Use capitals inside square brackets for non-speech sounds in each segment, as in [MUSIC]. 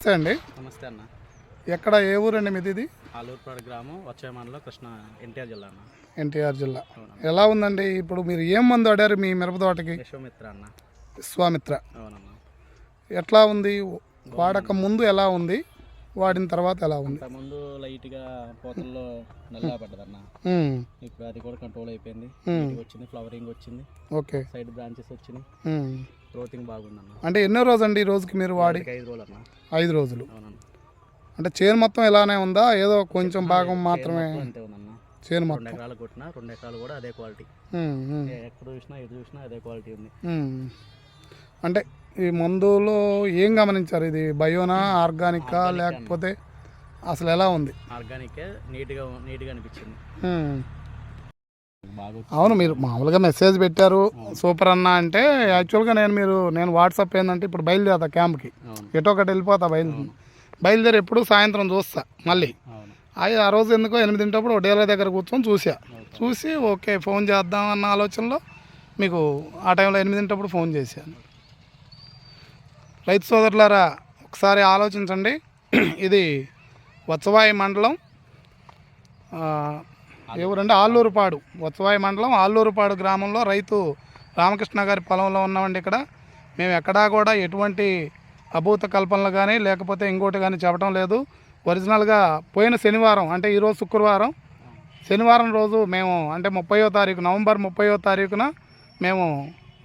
నమస్తే అండి. నమస్తే అన్న. ఎక్కడ ఏ ఊరండి మీది ఇది ఆలూరుపాడు గ్రామం వచ్చే మండలం కృష్ణ ఎన్టీఆర్ జిల్లా అన్న. ఎన్టీఆర్ జిల్లా. ఎలా ఉందండి? ఇప్పుడు మీరు ఏం మందు ఆడారు మీ మిరప తోటకి? యశోమిత్ర అన్న. విశ్వామిత్ర. అవునన్న. ఎట్లా ఉంది? వాడక ముందు ఎలా ఉంది? వాడిన తర్వాత ఎలా ఉంది? ముందు లైట్గా పోతల్లో నల్లా పడ్డదన్న. ఇప్పుడు అది కూడా కంట్రోల్ అయిపోయింది. వచ్చింది ఫ్లవరింగ్ వచ్చింది. ఓకే. సైడ్ బ్రాంచెస్ వచ్చినాయి. గ్రోతింగ్ బాగుందన్న. అంటే ఎన్నో రోజు అండి ఈ రోజుకి మీరు వాడి? ఐదు రోజులు అన్న ఐదు రోజులు. అవునన్న. అంటే చేను మొత్తం ఇలానే ఉందా? ఏదో కొంచెం భాగం మాత్రమే. అంతే ఉందన్న. చేను రెండు మొత్తం. ఎకరాలు కొట్టినా రెండు ఎకరాలు కూడా అదే క్వాలిటీ. ఉమ్, ఉమ్, ఎక్కడ చూసినా ఎటు చూసినా అదే క్వాలిటీ ఉంది. ఉమ్. అంటే ఈ మందులో ఏం గమనించారు? ఇది బయోనా ఆర్గానికా లేకపోతే అసలు ఎలా ఉంది? ఆర్గానికే నీట్గా నీట్గా అనిపించింది. ఉమ్. అవును మీరు మామూలుగా మెసేజ్ పెట్టారు. సూపర్ అన్న అంటే యాక్చువల్గా నేను మీరు నేను వాట్సాప్ ఏంటంటే ఇప్పుడు బయలుదేరతా క్యాంప్కి ఎటో ఒకటి వెళ్ళిపోతా బయలు బయలుదేరి ఎప్పుడు సాయంత్రం చూస్తా మళ్ళీ. అయ్యి ఆ రోజు ఎందుకో ఎనిమిదింటప్పుడు డీలర్ దగ్గర కూర్చొని చూసా. చూసి ఓకే ఫోన్ చేద్దాం అన్న ఆలోచనలో మీకు ఆ టైంలో ఎనిమిదింటప్పుడు ఫోన్ చేశాను. రైతు సోదరులారా ఒకసారి ఆలోచించండి. [CLEARS THROAT] ఇది వత్సవాయి మండలం. ఎవరంటే ఆల్లూరుపాడు వత్సవాయి మండలం ఆల్లూరుపాడు గ్రామంలో రైతు రామకృష్ణ గారి పొలంలో ఉన్నామండి ఇక్కడ. మేము ఎక్కడా కూడా ఎటువంటి అభూత కల్పనలు కానీ లేకపోతే ఇంకోటి కానీ చెప్పడం లేదు. ఒరిజినల్గా పోయిన శనివారం అంటే ఈరోజు శుక్రవారం శనివారం రోజు మేము అంటే ముప్పయో తారీఖు నవంబర్ ముప్పయో తారీఖున మేము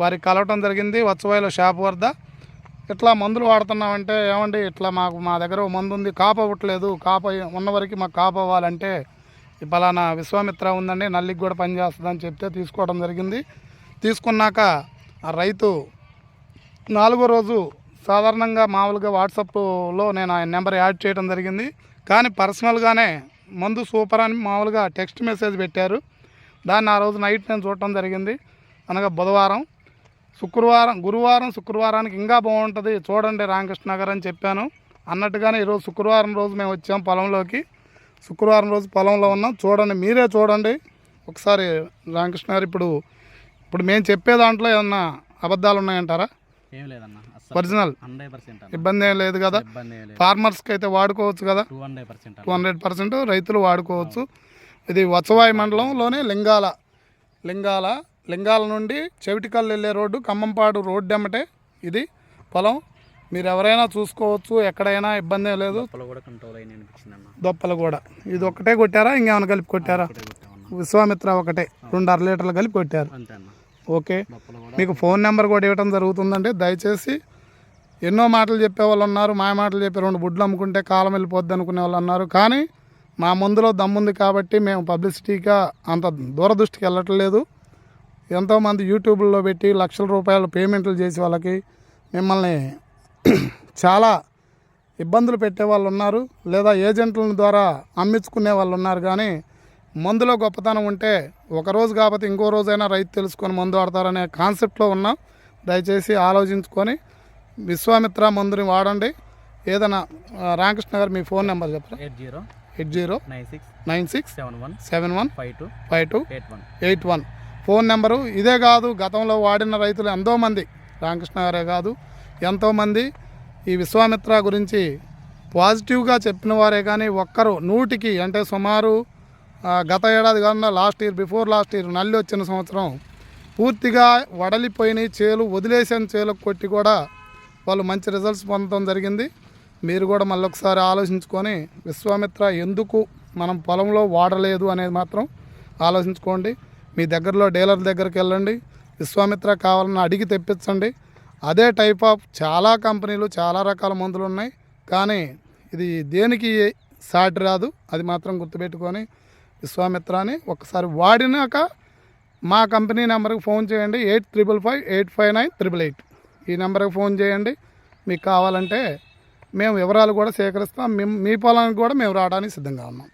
వారికి కలవటం జరిగింది వత్సవాయిలో షాప్ వద్ద. ఇట్లా మందులు వాడుతున్నామంటే ఏమండి ఇట్లా మాకు మా దగ్గర మందు ఉంది కాపు అవ్వట్లేదు కాపు ఉన్న వరకు మాకు కాపు అవ్వాలంటే ఈ పలానా విశ్వామిత్ర ఉందండి నల్లికి కూడా పనిచేస్తుందని చెప్తే తీసుకోవడం జరిగింది. తీసుకున్నాక ఆ రైతు నాలుగో రోజు సాధారణంగా మామూలుగా వాట్సాప్లో నేను ఆయన నెంబర్ యాడ్ చేయడం జరిగింది. కానీ పర్సనల్గానే మందు సూపర్ అని మామూలుగా టెక్స్ట్ మెసేజ్ పెట్టారు. దాన్ని ఆ రోజు నైట్ నేను చూడటం జరిగింది. అనగా బుధవారం శుక్రవారం గురువారం శుక్రవారానికి ఇంకా బాగుంటుంది. చూడండి రామకృష్ణ నగర్ అని చెప్పాను. అన్నట్టుగానే ఈరోజు శుక్రవారం రోజు మేము వచ్చాం పొలంలోకి. శుక్రవారం రోజు పొలంలో ఉన్నాం. చూడండి మీరే చూడండి. ఒకసారి రామకృష్ణ గారు ఇప్పుడు ఇప్పుడు మేము చెప్పే దాంట్లో ఏమన్నా అబద్ధాలు ఉన్నాయంటారా? ఏం లేదన్న. ఒరిజినల్ ఇబ్బంది ఏం లేదు కదా. ఫార్మర్స్కి అయితే వాడుకోవచ్చు కదా. టూ హండ్రెడ్ పర్సెంట్ రైతులు వాడుకోవచ్చు. ఇది వత్సవాయి మండలంలోనే లింగాల లింగాల లింగాల నుండి చెవిటికల్ వెళ్ళే రోడ్డు ఖమ్మంపాడు రోడ్డు ఎమ్మటే ఇది పొలం. మీరు ఎవరైనా చూసుకోవచ్చు ఎక్కడైనా ఇబ్బంది లేదు. దొప్పలు కూడా ఇది ఒక్కటే కొట్టారా ఇంకేమైనా కలిపి కొట్టారా? విశ్వామిత్ర ఒకటే రెండు అర లీటర్లు కలిపి కొట్టారు. ఓకే. మీకు ఫోన్ నెంబర్ కూడా ఇవ్వడం జరుగుతుందండి. దయచేసి ఎన్నో మాటలు చెప్పే వాళ్ళు ఉన్నారు మా మాటలు చెప్పి రెండు బుడ్లు అమ్ముకుంటే కాలం వెళ్ళిపోద్ది అనుకునే వాళ్ళు అన్నారు కానీ మా ముందులో దమ్ముంది కాబట్టి మేము పబ్లిసిటీగా అంత దూరదృష్టికి వెళ్ళట్లేదు ఎంతోమంది యూట్యూబ్లో పెట్టి లక్షల రూపాయలు పేమెంట్లు చేసి వాళ్ళకి మిమ్మల్ని [CLEARS THROAT] చాలా ఇబ్బందులు పెట్టే వాళ్ళు ఉన్నారు లేదా ఏజెంట్ల ద్వారా అమ్మించుకునే వాళ్ళు ఉన్నారు కానీ మందులో గొప్పతనం ఉంటే ఒక రోజు కాకపోతే ఇంకో రోజైనా రైతు తెలుసుకొని మందు వాడతారనే కాన్సెప్ట్లో ఉన్నాం దయచేసి ఆలోచించుకొని విశ్వామిత్ర మందుని వాడండి. ఏదైనా రామకృష్ణ గారు మీ ఫోన్ నెంబర్ చెప్పరా? Eight zero eight zero nine six nine six seven one seven one five two five two eight one eight one. Phone number ఇదే కాదు గతంలో వాడిన రైతులు ఎంతోమంది. రామకృష్ణ గారే కాదు ఎంతోమంది ఈ విశ్వామిత్ర గురించి పాజిటివ్గా చెప్పిన వారే కానీ ఒక్కరు నూటికి అంటే సుమారు గత ఏడాది కాకుండా last year before last year నల్లి వచ్చిన సంవత్సరం పూర్తిగా వడలిపోయిన చేలు వదిలేసిన చేలకు కొట్టి కూడా వాళ్ళు మంచి రిజల్ట్స్ పొందడం జరిగింది. మీరు కూడా మళ్ళీ ఒకసారి ఆలోచించుకొని విశ్వామిత్ర ఎందుకు మనం పొలంలో వాడలేదు అనేది మాత్రం ఆలోచించుకోండి. మీ దగ్గరలో డీలర్ దగ్గరికి వెళ్ళండి. విశ్వామిత్ర కావాలని అడిగి తెప్పించండి. అదే టైప్ ఆఫ్ చాలా కంపెనీలు చాలా రకాల మందులు ఉన్నాయి. కానీ ఇది దేనికి సాటి రాదు అది మాత్రం గుర్తుపెట్టుకొని విశ్వామిత్రాని ఒకసారి వాడినాక మా కంపెనీ నెంబర్కి ఫోన్ చేయండి. Eight triple five eight five nine triple eight. ఈ నెంబర్కి ఫోన్ చేయండి. మీకు కావాలంటే మేము వివరాలు కూడా సేకరిస్తాం. మేము మీ పొలానికి కూడా మేము రావడానికి సిద్ధంగా ఉన్నాం.